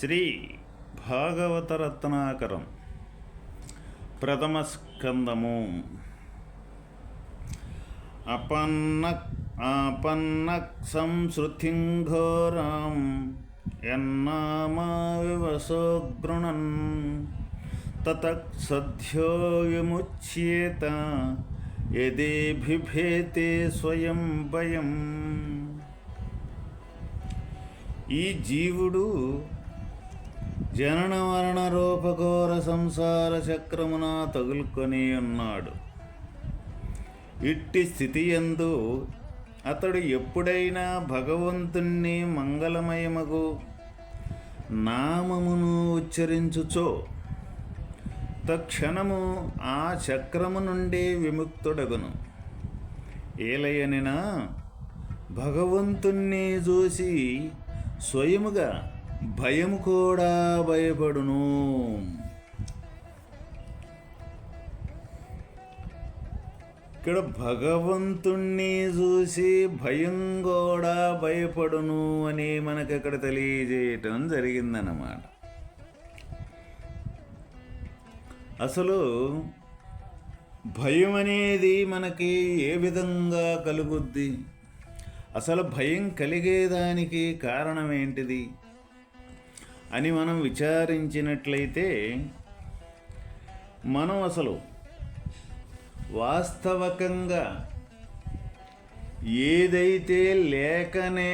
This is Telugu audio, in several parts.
శ్రీ భాగవతరత్నాకరం ప్రథమ స్కందము. అపన్న ఆపన్నక్ సంసృతిం ఘోరాం ఎన్నామావివసోగృణన్ తత తతక్ సద్యో విముచ్యేత యదే స్వయం భయం. ఈ జీవుడు జనన మరణ రూపఘోర సంసార చక్రమున తగులుకొని ఉన్నాడు. ఇట్టి స్థితి ఎందు అతడు ఎప్పుడైనా భగవంతుణ్ణి మంగళమయమగు నామమును ఉచ్చరించుచో తక్షణము ఆ చక్రము నుండి విముక్తుడగును. ఏలయనినా భగవంతుణ్ణి చూసి స్వయముగా భయం కూడా భయపడును. ఇక్కడ భగవంతుణ్ణి చూసి భయం కూడా భయపడును అని మనకు ఇక్కడ తెలియజేయటం జరిగిందన్నమాట. అసలు భయం అనేది మనకి ఏ విధంగా కలుగుద్ది? అసలు భయం కలిగేదానికి కారణం ఏంటిది? అని మనం విచారించినట్లయితే మనం అసలు వాస్తవకంగా ఏదైతే లేకనే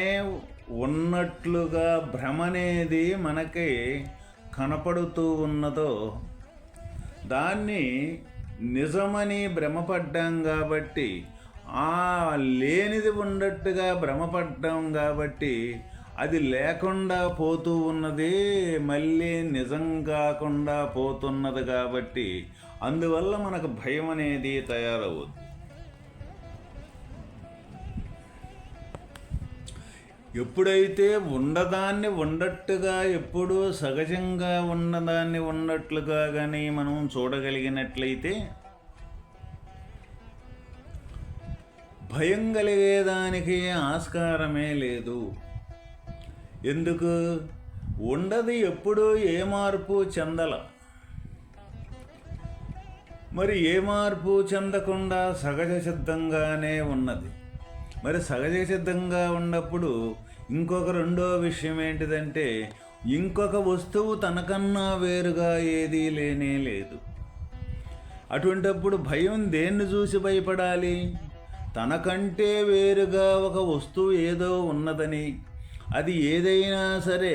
ఉన్నట్లుగా భ్రమనేది మనకి కనపడుతూ ఉన్నదో దాన్ని నిజమని భ్రమపడ్డాం కాబట్టి ఆ లేనిది ఉన్నట్టుగా భ్రమపడ్డాం కాబట్టి అది లేకుండా పోతూ ఉన్నది మళ్ళీ నిజం కాకుండా పోతున్నది కాబట్టి అందువల్ల మనకు భయం అనేది తయారవుద్ది. ఎప్పుడైతే ఉండదాన్ని ఉండట్టుగా ఎప్పుడూ సహజంగా ఉన్నదాన్ని ఉన్నట్లుగా కానీ మనం చూడగలిగినట్లయితే భయం కలిగేదానికి ఆస్కారమే లేదు. ఎందుకు? ఉండదు ఎప్పుడూ ఏ మార్పు చెందల. మరి ఏ మార్పు చెందకుండా సహజ సిద్ధంగానే ఉన్నది. మరి సహజ సిద్ధంగా ఉన్నప్పుడు ఇంకొక రెండో విషయం ఏంటిదంటే ఇంకొక వస్తువు తనకన్నా వేరుగా ఏదీ లేనే లేదు. అటువంటప్పుడు భయం దేన్ని చూసి భయపడాలి? తనకంటే వేరుగా ఒక వస్తువు ఏదో ఉన్నదని అది ఏదైనా సరే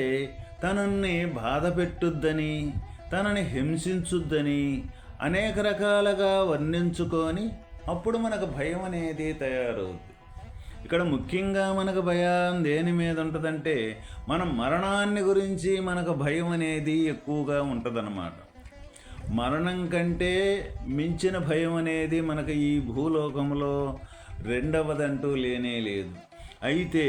తనని బాధ పెట్టుద్దని తనని హింసించుద్దని అనేక రకాలుగా వర్ణించుకొని అప్పుడు మనకు భయం అనేది తయారవుద్ది. ఇక్కడ ముఖ్యంగా మనకు భయం దేని మీద ఉంటుందంటే మన మరణాన్ని గురించి మనకు భయం అనేది ఎక్కువగా ఉంటుందన్నమాట. మరణం కంటే మించిన భయం అనేది మనకు ఈ భూలోకంలో రెండవదంటూ లేనే లేదు. అయితే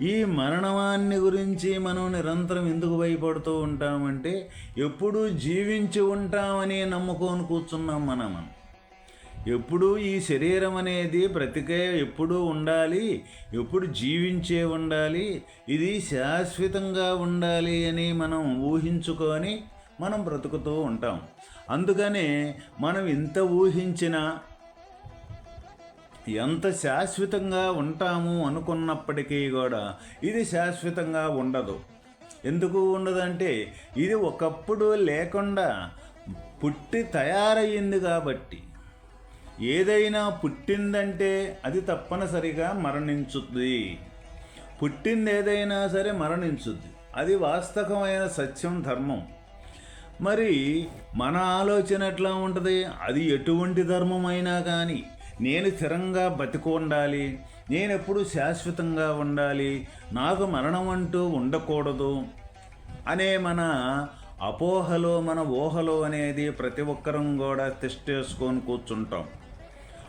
ఈ మరణవాన్ని గురించి మనం నిరంతరం ఎందుకు భయపడుతూ ఉంటామంటే ఎప్పుడూ జీవించి ఉంటామని నమ్ముకొని కూర్చున్నాం మనం. ఎప్పుడూ ఈ శరీరం అనేది ప్రతికే ఎప్పుడూ ఉండాలి ఎప్పుడు జీవించే ఉండాలి ఇది శాశ్వతంగా ఉండాలి అని మనం ఊహించుకొని మనం బ్రతుకుతూ ఉంటాం. అందుకనే మనం ఇంత ఊహించినా ఎంత శాశ్వతంగా ఉంటాము అనుకున్నప్పటికీ కూడా ఇది శాశ్వతంగా ఉండదు. ఎందుకు ఉండదంటే ఇది ఒకప్పుడు లేకుండా పుట్టి తయారయ్యింది కాబట్టి. ఏదైనా పుట్టిందంటే అది తప్పనిసరిగా మరణించుద్ది. పుట్టింది ఏదైనా సరే మరణించుద్ది. అది వాస్తవమైన సత్యం ధర్మం. మరి మన ఆలోచన ఎట్లా ఉంటుంది? అది ఎటువంటి ధర్మమైనా కానీ నేను స్థిరంగా బతికి ఉండాలి. నేను ఎప్పుడు శాశ్వతంగా ఉండాలి. నాకు మరణం అంటూ ఉండకూడదు. అనే మన అపోహలో మన ఊహలో అనేది ప్రతి ఒక్కరం కూడా తిష్టేసుకొని కూర్చుంటాం.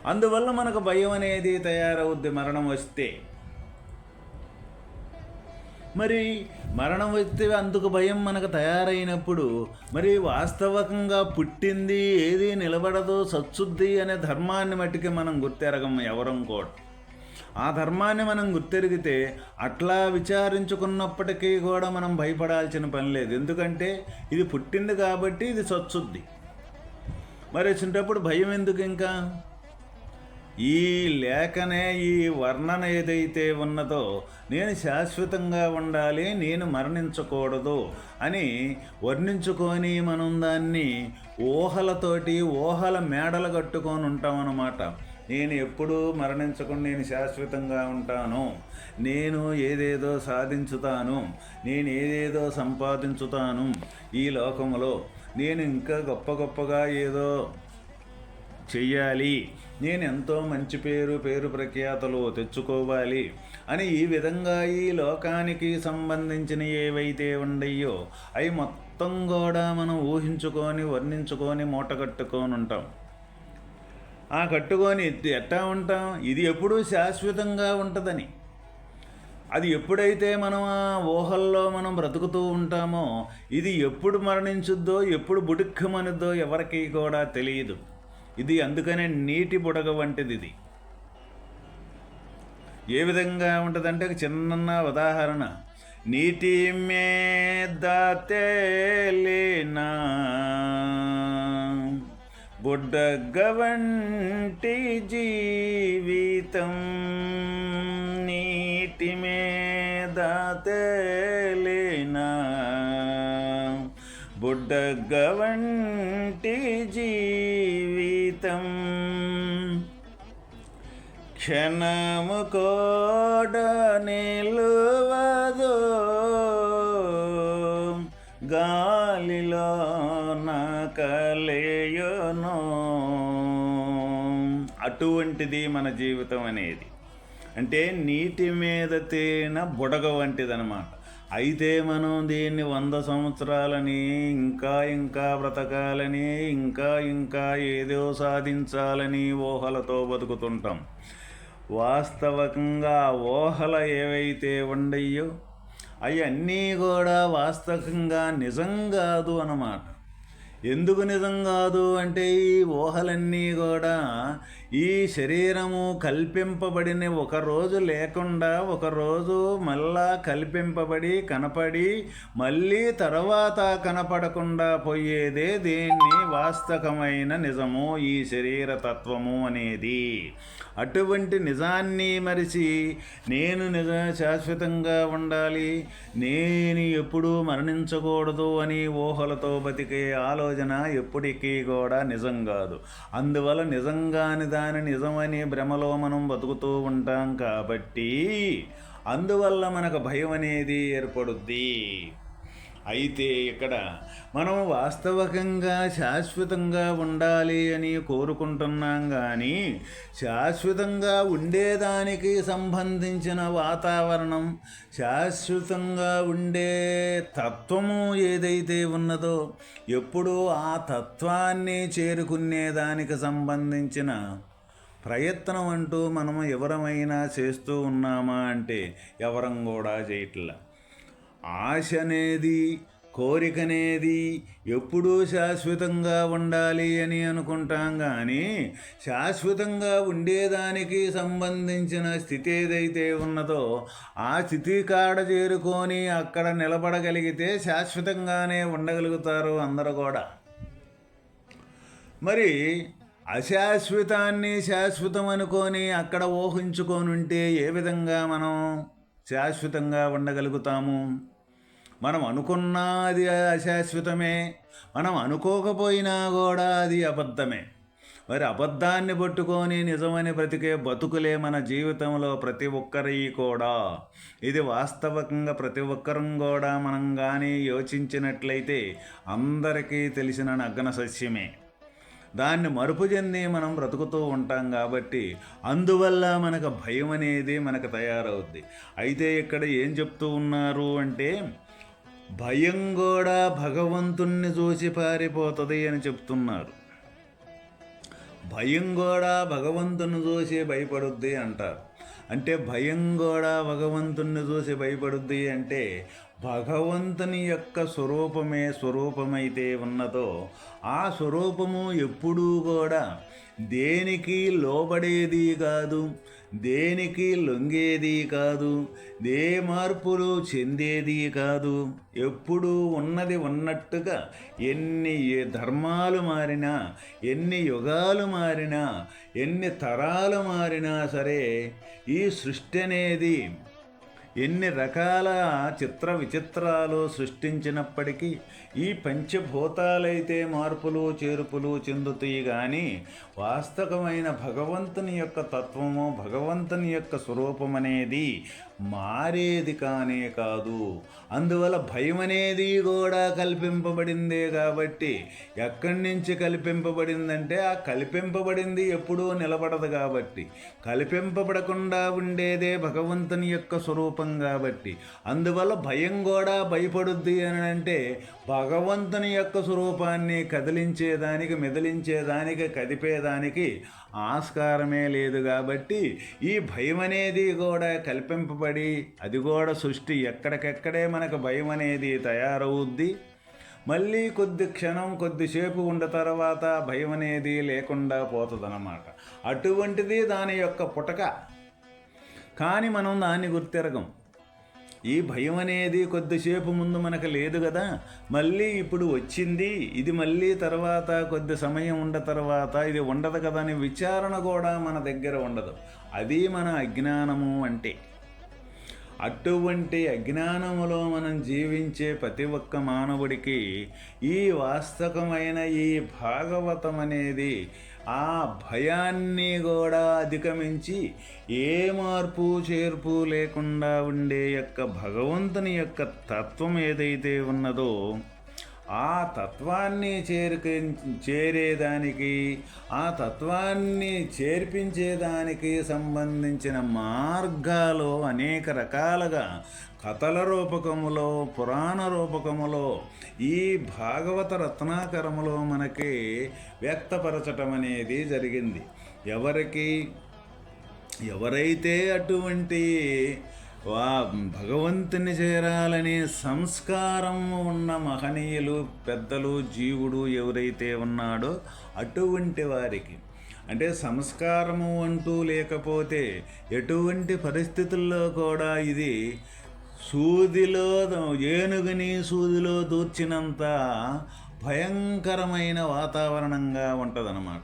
అందువల్ల మనకు భయం అనేది తయారవుద్ది మరణం వస్తే. మరి మరణం వస్తే అందుకు భయం మనకు తయారైనప్పుడు మరి వాస్తవకంగా పుట్టింది ఏది నిలబడదో సచ్చుద్ది అనే ధర్మాన్ని మట్టికి మనం గుర్తెరగం ఎవరం కూడా. ఆ ధర్మాన్ని మనం గుర్తెరిగితే అట్లా విచారించుకున్నప్పటికీ కూడా మనం భయపడాల్సిన పని లేదు. ఎందుకంటే ఇది పుట్టింది కాబట్టి ఇది సచ్చుద్ది. మరి వచ్చినప్పుడు భయం ఎందుకు ఇంకా ఈ లేఖనే ఈ వర్ణన ఏదైతే ఉన్నదో నేను శాశ్వతంగా ఉండాలి నేను మరణించకూడదు అని వర్ణించుకొని మనం దాన్ని ఊహలతోటి ఊహల మేడలు కట్టుకొని ఉంటామన్నమాట నేను ఎప్పుడూ మరణించకుండా నేను శాశ్వతంగా ఉంటాను. నేను ఏదేదో సాధించుతాను. నేను ఏదేదో సంపాదించుతాను ఈ లోకంలో. నేను ఇంకా గొప్ప గొప్పగా ఏదో చెయ్యాలి. నేను ఎంతో మంచి పేరు పేరు ప్రఖ్యాతలు తెచ్చుకోవాలి అని ఈ విధంగా ఈ లోకానికి సంబంధించిన ఏవైతే ఉండయో అవి మొత్తం కూడా మనం ఊహించుకొని వర్ణించుకొని మూట కట్టుకొని ఉంటాం. ఆ కట్టుకొని ఎట్టా ఉంటాం? ఇది ఎప్పుడూ శాశ్వతంగా ఉంటుందని. అది ఎప్పుడైతే మనం ఆ ఊహల్లో మనం బ్రతుకుతూ ఉంటామో ఇది ఎప్పుడు మరణించుద్దో ఎప్పుడు బుడుక్కమనిద్దో ఎవరికి కూడా తెలియదు. ఇది అందుకనే నీటి బుడగ వంటిది ఇది. ఏ విధంగా ఉంటుందంటే ఒక చిన్న ఉదాహరణ. నీటి మీద తేలినా బుడ్డగ వంటి జీవితం నీటి మీద తేలినా బుడ్డగ వంటి జీవితం క్షణము కోడ నిలువదు. గాలిలో నకలేయును. అటువంటిది మన జీవితం అనేది. అంటే నీటి మీద తేన బుడగ వంటిదనమాట. అయితే మనం దీన్ని వంద సంవత్సరాలని ఇంకా ఇంకా బ్రతకాలని ఇంకా ఇంకా ఏదో సాధించాలని ఊహలతో బతుకుతుంటాం. వాస్తవకంగా ఊహలు ఏవైతే ఉండయో అవన్నీ కూడా వాస్తవంగా నిజం కాదు అన్నమాట. ఎందుకు నిజం కాదు అంటే ఈ ఊహలన్నీ కూడా ఈ శరీరము కల్పింపబడిన ఒక రోజు లేకుండా ఒకరోజు మళ్ళా కల్పింపబడి కనపడి మళ్ళీ తర్వాత కనపడకుండా పోయేదే దీన్ని వాస్తవమైన నిజము ఈ శరీర తత్వము అనేది. అటువంటి నిజాన్ని మరిచి నేను నిజ శాశ్వతంగా ఉండాలి నేను ఎప్పుడూ మరణించకూడదు అని ఊహలతో బతికే ఆలోచన ఎప్పటికీ కూడా నిజం కాదు. అందువల్ల నిజంగాని దాని నిజమని భ్రమలో మనం బతుకుతూ ఉంటాం కాబట్టి అందువల్ల మనకు భయం అనేది ఏర్పడుద్ది. అయితే ఇక్కడ మనం వాస్తవకంగా శాశ్వతంగా ఉండాలి అని కోరుకుంటున్నాం కానీ శాశ్వతంగా ఉండేదానికి సంబంధించిన వాతావరణం శాశ్వతంగా ఉండే తత్వము ఏదైతే ఉన్నదో ఎప్పుడూ ఆ తత్వాన్ని చేరుకునే దానికి సంబంధించిన ప్రయత్నం అంటూ మనం ఎవరమైనా చేస్తూ ఉన్నామా అంటే ఎవరం కూడా చేయట్లా. ఆశ అనేది కోరిక అనేది ఎప్పుడూ శాశ్వతంగా ఉండాలి అని అనుకుంటాం కానీ శాశ్వతంగా ఉండేదానికి సంబంధించిన స్థితి ఏదైతే ఉన్నదో ఆ స్థితి కాడ చేరుకొని అక్కడ నిలబడగలిగితే శాశ్వతంగానే ఉండగలుగుతారు అందరూ కూడా. మరి అశాశ్వతాన్ని శాశ్వతం అనుకొని అక్కడ ఊహించుకొని ఉంటే ఏ విధంగా మనం శాశ్వతంగా ఉండగలుగుతాము? మనం అనుకున్నా అది అశాశ్వతమే. మనం అనుకోకపోయినా కూడా అది అబద్ధమే. మరి అబద్ధాన్ని పట్టుకొని నిజమని బ్రతికే బతుకులే మన జీవితంలో ప్రతి ఒక్కరి కూడా. ఇది వాస్తవకంగా ప్రతి ఒక్కరం కూడా మనం కానీ యోచించినట్లయితే అందరికీ తెలిసిన నగ్న సస్యమే. దాన్ని మరుపు చెంది మనం బ్రతుకుతూ ఉంటాం కాబట్టి అందువల్ల మనకు భయం అనేది మనకు తయారవుద్ది. అయితే ఇక్కడ ఏం చెప్తూ ఉన్నారు అంటే భయం కూడా భగవంతుణ్ణి చూసి పారిపోతుంది అని చెప్తున్నారు. భయం కూడా భగవంతుని చూసి భయపడుద్ది అంటారు. అంటే భయం కూడా భగవంతుణ్ణి చూసి భయపడుద్ది అంటే భగవంతుని యొక్క స్వరూపమే స్వరూపమైతే ఉన్నదో ఆ స్వరూపము ఎప్పుడూ కూడా దేనికి లోబడేది కాదు దేనికి లొంగేది కాదు దే మార్పులు చెందేది కాదు. ఎప్పుడూ ఉన్నది ఉన్నట్టుగా ఎన్ని ధర్మాలు మారినా ఎన్ని యుగాలు మారినా ఎన్ని తరాలు మారినా సరే ఈ సృష్టి అనేది ఎన్ని రకాల చిత్ర విచిత్రాలు సృష్టించినప్పటికీ ఈ పంచభూతాలైతే మార్పులు చేర్పులు చెందుతాయి కానీ వాస్తవమైన భగవంతుని యొక్క తత్వము భగవంతుని యొక్క స్వరూపం అనేది మారేది కానే కాదు. అందువల్ల భయం అనేది కూడా కల్పింపబడిందే కాబట్టి ఎక్కడి నుంచి కల్పింపబడిందంటే ఆ కల్పింపబడింది ఎప్పుడూ నిలబడదు కాబట్టి. కల్పింపబడకుండా ఉండేదే భగవంతుని యొక్క స్వరూపం కాబట్టి. అందువల్ల భయం కూడా భయపడుద్ది అని అంటే భగవంతుని యొక్క స్వరూపాన్ని కదిలించేదానికి మెదిలించేదానికి కదిపేదానికి ఆస్కారమే లేదు కాబట్టి ఈ భయం అనేది కూడా కల్పింపబడి అది కూడా సృష్టి ఎక్కడికెక్కడే మనకు భయం అనేది తయారవుద్ది. మళ్ళీ కొద్ది క్షణం కొద్దిసేపు ఉండ తర్వాత భయం అనేది లేకుండా పోతుందన్నమాట. అటువంటిది దాని యొక్క పుటక. కానీ మనం దాన్ని గుర్తెరగం. ఈ భయం అనేది కొద్దిసేపు ముందు మనకు లేదు కదా. మళ్ళీ ఇప్పుడు వచ్చింది ఇది మళ్ళీ తర్వాత కొద్ది సమయం ఉండ తర్వాత ఇది ఉండదు కదా అనే విచారణ కూడా మన దగ్గర ఉండదు. అది మన అజ్ఞానము అంటే. అటువంటి అజ్ఞానములో మనం జీవించే ప్రతి ఒక్క మానవుడికి ఈ వాస్తవమైన ఈ భాగవతం అనేది ఆ భయాన్ని కూడా అధిగమించి ఏ మార్పు చేర్పు లేకుండా ఉండే యొక్క భగవంతుని యొక్క తత్వం ఏదైతే ఉన్నదో ఆ తత్వాన్ని చేరుక చేరేదానికి ఆ తత్వాన్ని చేర్పించేదానికి సంబంధించిన మార్గాలు అనేక రకాలుగా కథల రూపకములో పురాణ రూపకములో ఈ భాగవత రత్నాకరములో మనకి వ్యక్తపరచటం అనేది జరిగింది. ఎవరికి ఎవరైతే అటువంటి వా భగవంతుని చేరాలనే సంస్కారం ఉన్న మహనీయులు పెద్దలు జీవుడు ఎవరైతే ఉన్నాడో అటువంటి వారికి. అంటే సంస్కారము అంటూ లేకపోతే ఎటువంటి పరిస్థితుల్లో కూడా ఇది సూదిలో ఏనుగుని సూదిలో దూర్చినంత భయంకరమైన వాతావరణంగా ఉంటుందన్నమాట.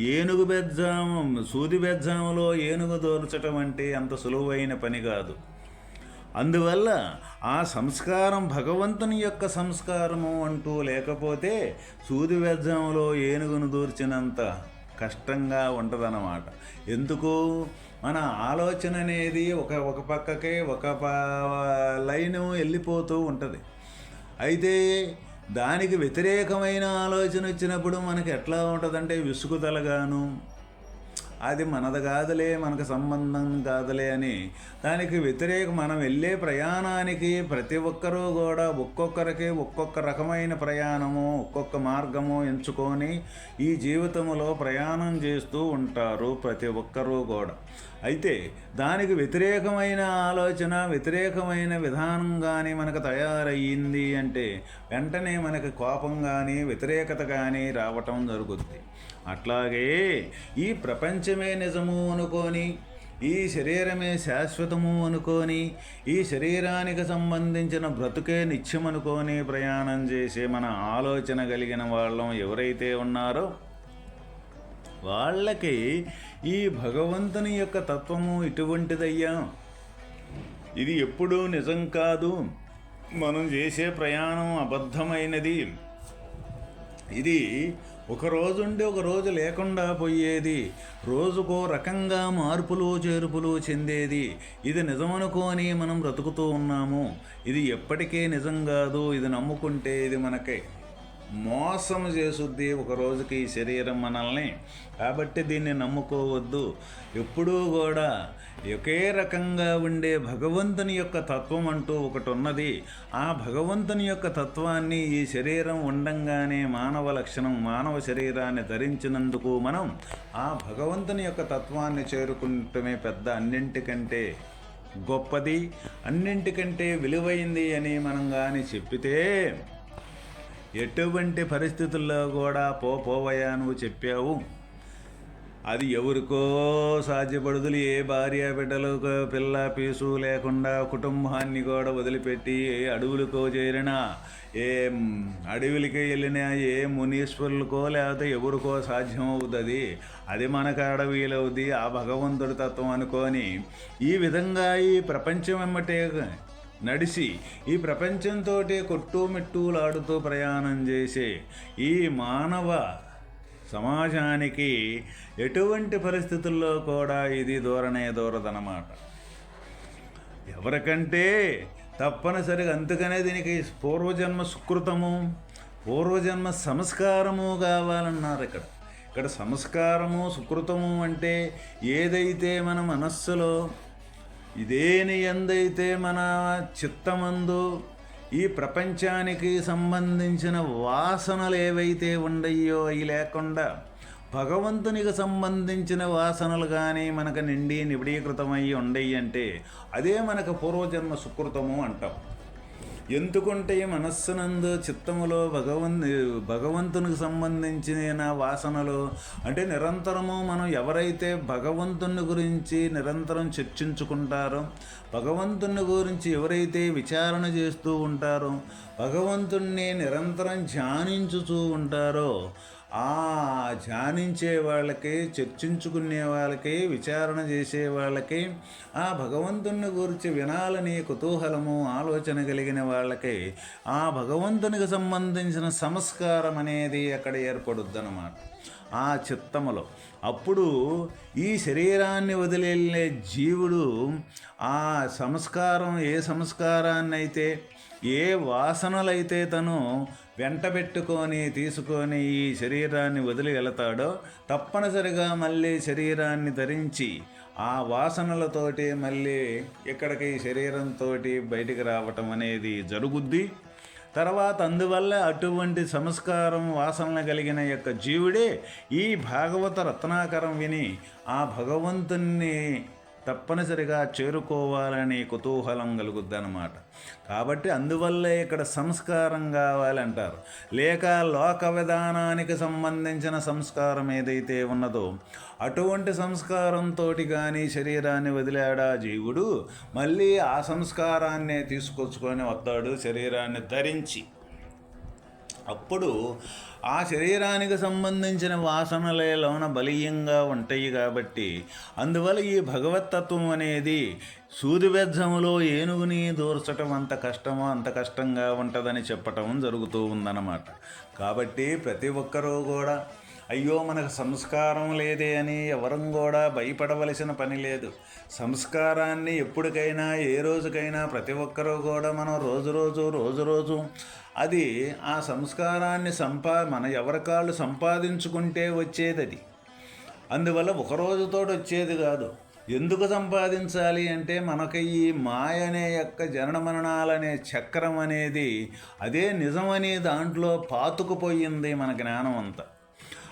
ఏనుగు బెజ్జాము సూది బెజ్జాములో ఏనుగు దోర్చటం అంటే అంత సులువైన పని కాదు. అందువల్ల ఆ సంస్కారం భగవంతుని యొక్క సంస్కారము అంటూ లేకపోతే సూది వెజ్జంలో ఏనుగును దూర్చినంత కష్టంగా ఉంటుందన్నమాట. ఎందుకు? మన ఆలోచన అనేది ఒక ఒక పక్కకే ఒక లైను వెళ్ళిపోతూ ఉంటుంది. అయితే దానికి వ్యతిరేకమైన ఆలోచన వచ్చినప్పుడు మనకి ఎట్లా ఉంటుందంటే విసుగుదలగాను అది మనది కాదులే మనకు సంబంధం కాదులే అని. దానికి వ్యతిరేక మనం వెళ్ళే ప్రయాణానికి ప్రతి ఒక్కరూ కూడా ఒక్కొక్కరికి ఒక్కొక్క రకమైన ప్రయాణము ఒక్కొక్క మార్గము ఎంచుకొని ఈ జీవితంలో ప్రయాణం చేస్తూ ఉంటారు ప్రతి ఒక్కరూ కూడా. అయితే దానికి వ్యతిరేకమైన ఆలోచన వ్యతిరేకమైన విధానం కానీ మనకు తయారయ్యింది అంటే వెంటనే మనకి కోపం కానీ వ్యతిరేకత కానీ రావటం జరుగుద్ది. అట్లాగే ఈ ప్రపంచమే నిజము అనుకొని ఈ శరీరమే శాశ్వతము అనుకొని ఈ శరీరానికి సంబంధించిన బ్రతుకే నిత్యం అనుకొని ప్రయాణం చేసే మన ఆలోచన కలిగిన వాళ్ళం ఎవరైతే ఉన్నారో వాళ్ళకి ఈ భగవంతుని యొక్క తత్వము ఇటువంటిదయ్యా. ఇది ఎప్పుడూ నిజం కాదు. మనం చేసే ప్రయాణం అబద్ధమైనది. ఇది ఒక రోజుండి ఒక రోజు లేకుండా పోయేది. రోజుకో రకంగా మార్పులు చేర్పులు చెందేది. ఇది నిజమనుకోని మనం బ్రతుకుతూ ఉన్నాము. ఇది ఎప్పటికే నిజం కాదు. ఇది నమ్ముకుంటే ఇది మనకే. మోసం చేసుద్ది ఒక రోజుకి ఈ శరీరం మనల్ని. కాబట్టి దీన్ని నమ్ముకోవద్దు. ఎప్పుడూ కూడా ఒకే రకంగా ఉండే భగవంతుని యొక్క తత్వం అంటూ ఒకటి ఉన్నది ఆ భగవంతుని యొక్క తత్వాన్ని ఈ శరీరం ఉండంగానే మానవ లక్షణం మానవ శరీరాన్ని ధరించినందుకు మనం ఆ భగవంతుని యొక్క తత్వాన్ని చేరుకుంటమే పెద్ద అన్నింటికంటే గొప్పది. అన్నింటికంటే విలువైంది అని మనం కానీ చెప్పితే ఎటువంటి పరిస్థితుల్లో కూడా పో పోవయ్యా నువ్వు చెప్పావు. అది ఎవరికో సాధ్యపడుదులు ఏ భార్య బిడ్డలు పిల్ల పీసు లేకుండా కుటుంబాన్ని కూడా వదిలిపెట్టి ఏ అడవులకో చేరినా ఏ అడవులకి వెళ్ళినా ఏ మునీశ్వరులకో లేకపోతే ఎవరికో సాధ్యం అవుతుంది అది మనకు అడవీలవుద్ది. ఆ భగవంతుడి తత్వం అనుకొని ఈ విధంగా ఈ ప్రపంచం వెమ్మటే నడిచి ఈ ప్రపంచంతో కొట్టుమిట్టూలాడుతూ ప్రయాణం చేసే ఈ మానవ సమాజానికి ఎటువంటి పరిస్థితుల్లో కూడా ఇది దూరనే దూరదనమాట. ఎవరికంటే తప్పనిసరిగా అందుకనే దీనికి పూర్వజన్మ సుకృతము పూర్వజన్మ సంస్కారము కావాలన్నారు ఇక్కడ. ఇక్కడ సంస్కారము సుకృతము అంటే ఏదైతే మన మనస్సులో ఇదేని ఎందైతే మన చిత్తమందు ఈ ప్రపంచానికి సంబంధించిన వాసనలు ఏవైతే ఉండయో అవి లేకుండా భగవంతునికి సంబంధించిన వాసనలు కానీ మనకు నిండి నిబిడీకృతమై ఉండయి అంటే అదే మనకు పూర్వజన్మ సుకృతము అంటాం. ఎందుకుంటే మనస్సునందు చిత్తములో భగవన్ భగవంతునికి సంబంధించిన వాసనలు అంటే నిరంతరము మనం ఎవరైతే భగవంతుని గురించి నిరంతరం చర్చించుకుంటారో భగవంతుని గురించి ఎవరైతే విచారణ చేస్తూ ఉంటారో భగవంతుణ్ణి నిరంతరం ధ్యానించుతూ ఉంటారో ఆ ధ్యానించే వాళ్ళకి చర్చించుకునే వాళ్ళకి విచారణ చేసే వాళ్ళకి ఆ భగవంతుని గురించి వినాలని కుతూహలము ఆలోచన కలిగిన వాళ్ళకి ఆ భగవంతునికి సంబంధించిన సంస్కారం అనేది అక్కడ ఏర్పడుద్ది అన్నమాట ఆ చిత్తములో. అప్పుడు ఈ శరీరాన్ని వదిలేళ్ళే జీవుడు ఆ సంస్కారం ఏ సంస్కారాన్ని అయితే ఏ వాసనలైతే తను వెంటబెట్టుకొని తీసుకొని ఈ శరీరాన్ని వదిలి వెళతాడో తప్పనిసరిగా మళ్ళీ శరీరాన్ని ధరించి ఆ వాసనలతోటి మళ్ళీ ఇక్కడికి శరీరంతో బయటికి రావటం అనేది జరుగుద్ది. తర్వాత అందువల్ల అటువంటి సంస్కారం వాసనలు కలిగిన యొక్క జీవుడే ఈ భాగవత రత్నాకరం విని ఆ భగవంతుణ్ణి తప్పనిసరిగా చేరుకోవాలని కుతూహలం కలుగుద్దనమాట కాబట్టి అందువల్లే ఇక్కడ సంస్కారం కావాలంటారు. లేక లోక విధానానికి సంబంధించిన సంస్కారం ఏదైతే ఉన్నదో అటువంటి సంస్కారంతో కానీ శరీరాన్ని వదిలాడా జీవుడు? మళ్ళీ ఆ సంస్కారాన్నే తీసుకొచ్చుకొని వస్తాడు శరీరాన్ని ధరించి. అప్పుడు ఆ శరీరానికి సంబంధించిన వాసనలే లోన బలీయంగా ఉంటాయి కాబట్టి అందువల్ల ఈ భగవతత్వం అనేది సూదిబెజ్జములో ఏనుగుని దూర్చటం అంత కష్టమో అంత కష్టంగా ఉంటుందని చెప్పటం జరుగుతూ ఉందన్నమాట. కాబట్టి ప్రతి ఒక్కరూ కూడా అయ్యో మనకు సంస్కారం లేదే అని ఎవరం కూడా భయపడవలసిన పని లేదు. సంస్కారాన్ని ఎప్పటికైనా ఏ రోజుకైనా ప్రతి ఒక్కరూ కూడా మనం రోజు రోజు రోజు రోజు అది ఆ సంస్కారాన్ని సంపా మన ఎవరికాళ్ళు సంపాదించుకుంటే వచ్చేది అది అందువల్ల ఒక రోజుతో వచ్చేది కాదు. ఎందుకు సంపాదించాలి అంటే మనకి ఈ మాయ అనే యొక్క జనన మరణాలనే చక్రం అనేది అదే నిజమనే దాంట్లో పాతుకుపోయింది మన జ్ఞానం అంతా.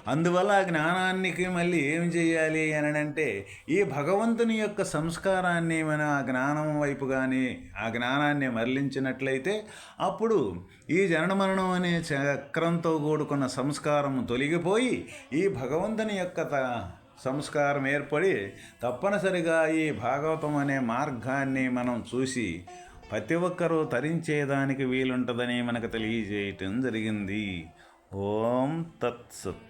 అందువల్ల ఆ జ్ఞానానికి మళ్ళీ ఏం చేయాలి అని అంటే ఈ భగవంతుని యొక్క సంస్కారాన్ని మన ఆ జ్ఞానం వైపు కానీ ఆ జ్ఞానాన్ని మరలించినట్లయితే అప్పుడు ఈ జనన మరణం అనే చక్రంతో కూడుకున్న సంస్కారం తొలగిపోయి ఈ భగవంతుని యొక్క సంస్కారం ఏర్పడి తప్పనిసరిగా ఈ భాగవతం అనే మార్గాన్ని మనం చూసి ప్రతి ఒక్కరూ తరించేదానికి వీలుంటుందని మనకు తెలియజేయటం జరిగింది. ఓం తత్సత్.